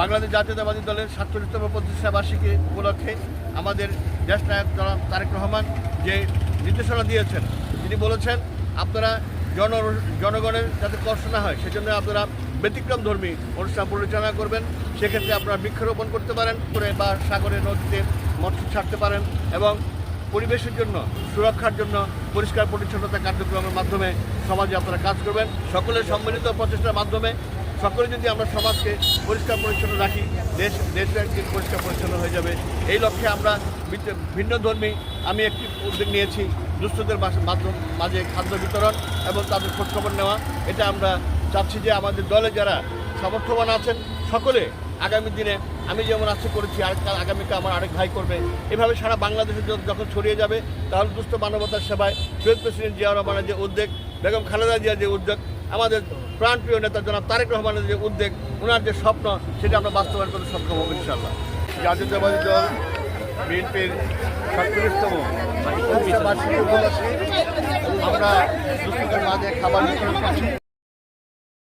বাংলাদেশ জাতীয়তাবাদী দলের সাতচল্লিশতম প্রতিষ্ঠা বার্ষিকী উপলক্ষে আমাদের দেশ নায়ক তারেক রহমান যে নির্দেশনা দিয়েছেন, তিনি বলেছেন, আপনারা জন, জনগণের যাতে কষ্ট না হয়, সেজন্য আপনারা ব্যতিক্রম ধর্মী অনুষ্ঠান পরিচালনা করবেন। সেক্ষেত্রে আপনারা বৃক্ষরোপণ করতে পারেন, করে বা সাগরে নদীতে মৎস্য ছাড়তে পারেন এবং পরিবেশের জন্য, সুরক্ষার জন্য পরিষ্কার পরিচ্ছন্নতা কার্যক্রমের মাধ্যমে সমাজে আপনারা কাজ করবেন। সকলের সম্মিলিত প্রচেষ্টার মাধ্যমে সকলে যদি আমরা সমাজকে পরিষ্কার পরিচ্ছন্ন রাখি, দেশ দেশ একদিন পরিষ্কার পরিচ্ছন্ন হয়ে যাবে। এই লক্ষ্যে আমরা ভিন্ন- ধর্মী আমি একটি উদ্যোগ নিয়েছি, দুস্থদের মাধ্যম মাঝে খাদ্য বিতরণ এবং তাদের খোঁজখবর নেওয়া। এটা আমরা চাচ্ছি যে আমাদের দলে যারা সমর্থবান আছেন, সকলে আগামী দিনে আমি যেমন আজকে করেছি, আর আগামীকে আমার আরেক ভাই করবে। এভাবে সারা বাংলাদেশে যখন ছড়িয়ে যাবে, তাহলে দুস্থ মানবতার সেবায় শহীদ প্রেসিডেন্ট জিয়া রহমানের যে উদ্যোগ, বেগম খালেদা জিয়ার যে উদ্যোগ আমাদের প্রাণপ্রিয় নেতা জনাব তারেক রহমানের যে উদ্যোগ ওনার যে স্বপ্ন, সেটা আমরা বাস্তবায়ন করতে সক্ষম হব ইনশাল্লাহ জাতীয়তাবাদী দল, বিএনপির সাতচল্লিশতম আমরা দুস্থদের মাঝে খাবার